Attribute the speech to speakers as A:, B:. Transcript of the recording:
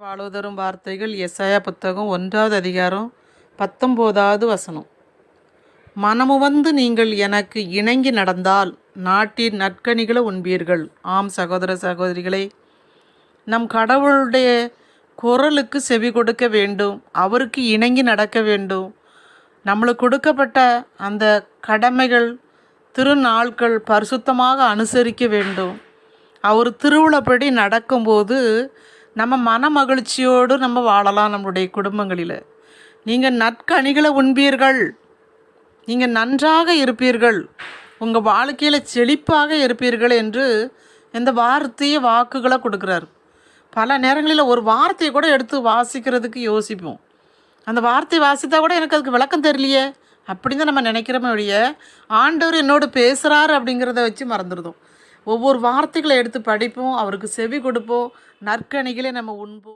A: வாழ்வதரும் வார்த்தைகள் எஸ்ஐயா புத்தகம் ஒன்றாவது அதிகாரம் பத்தொம்போதாவது வசனம். மனமுவந்து நீங்கள் எனக்கு இணங்கி நடந்தால் நாட்டின் நற்கனிகளை உண்பீர்கள். ஆம் சகோதர சகோதரிகளே நம் கடவுளுடைய குரலுக்கு செவி கொடுக்க வேண்டும் அவருக்கு இணங்கி நடக்க வேண்டும். நம்மளுக்கு கொடுக்கப்பட்ட அந்த கடமைகள் திருநாட்கள் பரிசுத்தமாக அனுசரிக்க வேண்டும். அவர் திருவிழப்படி நடக்கும்போது நம்ம மன மகிழ்ச்சியோடு நம்ம வாழலாம் நம்மளுடைய குடும்பங்களில். நீங்கள் நற்கணிகளை உண்பீர்கள். நீங்கள் நன்றாக இருப்பீர்கள். உங்கள் வாழ்க்கையில் செழிப்பாக இருப்பீர்கள் என்று இந்த வார்த்தையை வாக்குகளை கொடுக்குறாரு. பல நேரங்களில் ஒரு வார்த்தையை கூட எடுத்து வாசிக்கிறதுக்கு யோசிப்போம். அந்த வார்த்தை வாசித்தா கூட எனக்கு அதுக்கு விளக்கம் தெரியலையே. அப்படின்னு தான் நம்ம நினைக்கிறோமே ஒழிய ஆண்டவர் என்னோடு பேசுகிறாரு அப்படிங்கிறத வச்சு மறந்துடுதோம் ஒவ்வொரு வார்த்தைகளை எடுத்து படிப்போம் அவருக்கு செவி கொடுப்போம். நற்கணிகளை நம்ம உண்போம்.